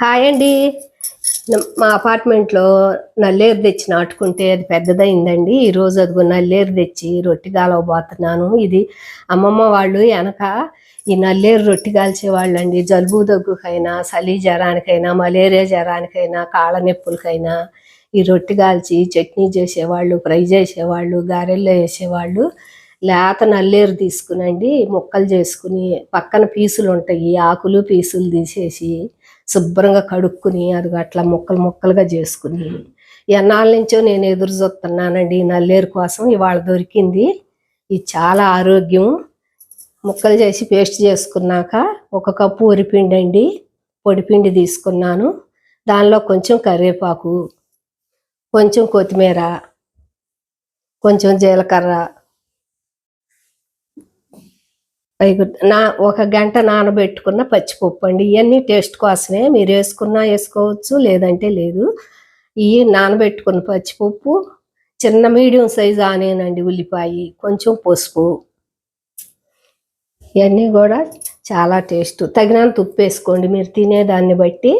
Hi అండి. మా అపార్ట్మెంట్లో నల్లేరు తెచ్చి నాటుకుంటే అది పెద్దదైందండి ఈరోజు అదిగో నల్లేరు తెచ్చి రొట్టి కాలవబోతున్నాను ఇది అమ్మమ్మ వాళ్ళు వెనక ఈ నల్లేరు రొట్టి కాల్చేవాళ్ళు అండి జలుబు దగ్గుకైనా చలి జ్వరానికైనా మలేరియా జ్వరానికైనా కాళ్ళ నొప్పులకైనా ఈ రొట్టి కాల్చి చట్నీ చేసేవాళ్ళు ఫ్రై చేసేవాళ్ళు గారెల్లో వేసేవాళ్ళు లేత నల్లేరు తీసుకునండి ముక్కలు చేసుకుని పక్కన పీసులు ఉంటాయి ఆకులు పీసులు తీసేసి శుభ్రంగా కడుక్కుని అది అట్లా ముక్కలు ముక్కలుగా చేసుకుని. ఎన్నాళ్ళ నుంచో నేను ఎదురు చూస్తున్నానండి నల్లేరు కోసం ఇవాళ దొరికింది. ఇది చాలా ఆరోగ్యం. ముక్కలు చేసి పేస్ట్ చేసుకున్నాక ఒక కప్పు ఉరిపిండి అండి పొడిపిండి తీసుకున్నాను. దానిలో కొంచెం కరివేపాకు కొంచెం కొత్తిమీర కొంచెం జీలకర్ర నా ఒక గంట నానబెట్టుకున్న పచ్చిపప్పు అండి. ఇవన్నీ టేస్ట్ కోసమే మీరు వేసుకున్నా వేసుకోవచ్చు లేదంటే లేదు. ఇవి నానబెట్టుకున్న పచ్చిపప్పు చిన్న మీడియం సైజు ఆనేనండి ఉల్లిపాయ కొంచెం పసుపు. ఇవన్నీ కూడా చాలా టేస్ట్. తగినంత ఉప్పు వేసుకోండి మీరు తినేదాన్ని బట్టి.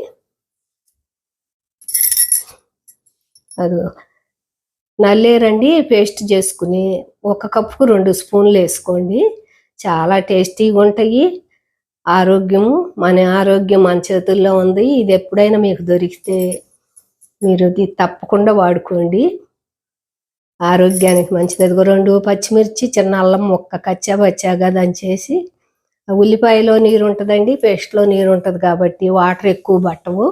అది. నల్లేరండి పేస్ట్ చేసుకుని ఒక కప్పుకు రెండు స్పూన్లు వేసుకోండి. చాలా టేస్టీగా ఉంటాయి. ఆరోగ్యము మన ఆరోగ్యం మన చేతుల్లో ఉంది. ఇది ఎప్పుడైనా మీకు దొరికితే మీరు ఇది తప్పకుండా వాడుకోండి. ఆరోగ్యానికి మంచిది. అదిగో రెండు పచ్చిమిర్చి చిన్న అల్లం ముక్క కచ్చా పచ్చాగా దంచేసి ఆ ఉల్లిపాయలో నీరు ఉంటుందండి పేస్ట్లో నీరు ఉంటుంది కాబట్టి వాటర్ ఎక్కువ పట్టవు.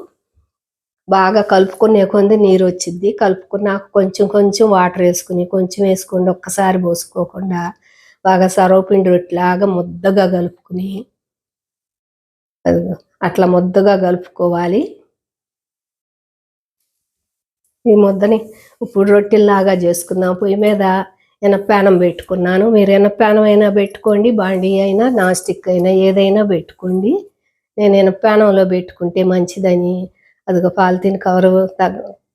బాగా కలుపుకునే కొంది నీరు వచ్చింది కలుపుకున్నాక కొంచెం కొంచెం వాటర్ వేసుకుని కొంచెం వేసుకోండి. ఒక్కసారి పోసుకోకుండా బాగా సర్వపిండి రొట్టెలాగా ముద్దగా కలుపుకుని అట్లా ముద్దగా కలుపుకోవాలి. ఈ ముద్దని ఇప్పుడు రొట్టెల్లాగా చేసుకుందాం. పొయ్యి మీద ఎనప్పానం పెట్టుకున్నాను. మీరు ఎనప్పానం అయినా పెట్టుకోండి బాండీ అయినా నాన్ స్టిక్ అయినా ఏదైనా పెట్టుకోండి. నేను ఎనప్పానంలో పెట్టుకుంటే మంచిదని. అదిగో పాలిథిన్ కవర్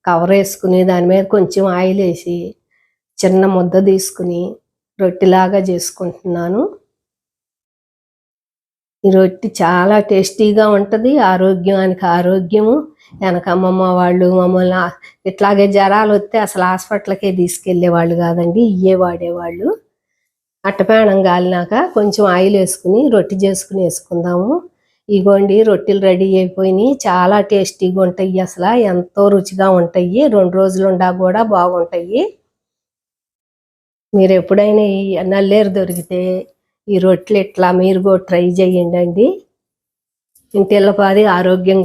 కవర్ వేసుకుని దాని మీద కొంచెం ఆయిల్ వేసి చిన్న ముద్ద తీసుకుని రొట్టెలాగా చేసుకుంటున్నాను. ఈ రొట్టె చాలా టేస్టీగా ఉంటుంది ఆరోగ్యానికి ఆరోగ్యము. వెనక అమ్మమ్మ వాళ్ళు మమ్మల్ని ఇట్లాగే జ్వరాలు వస్తే అసలు హాస్పిటల్కే తీసుకెళ్ళేవాళ్ళు కాదండి ఇయ్యే వాడేవాళ్ళు. అట్టపేణం గాలినాక కొంచెం ఆయిల్ వేసుకుని రొట్టె చేసుకుని వేసుకుందాము. ఇగోండి రొట్టెలు రెడీ అయిపోయినాయి. చాలా టేస్టీగా ఉంటాయి అసలు ఎంతో రుచిగా ఉంటాయి. రెండు రోజులు ఉండా కూడా బాగుంటాయి. మీరు ఎప్పుడైనా ఈ నల్లేరు దొరికితే ఈ రొట్టెలు ఇట్లా మీరు కూడా ట్రై చేయండి అండి. ఇంటిల్లపాది ఆరోగ్యం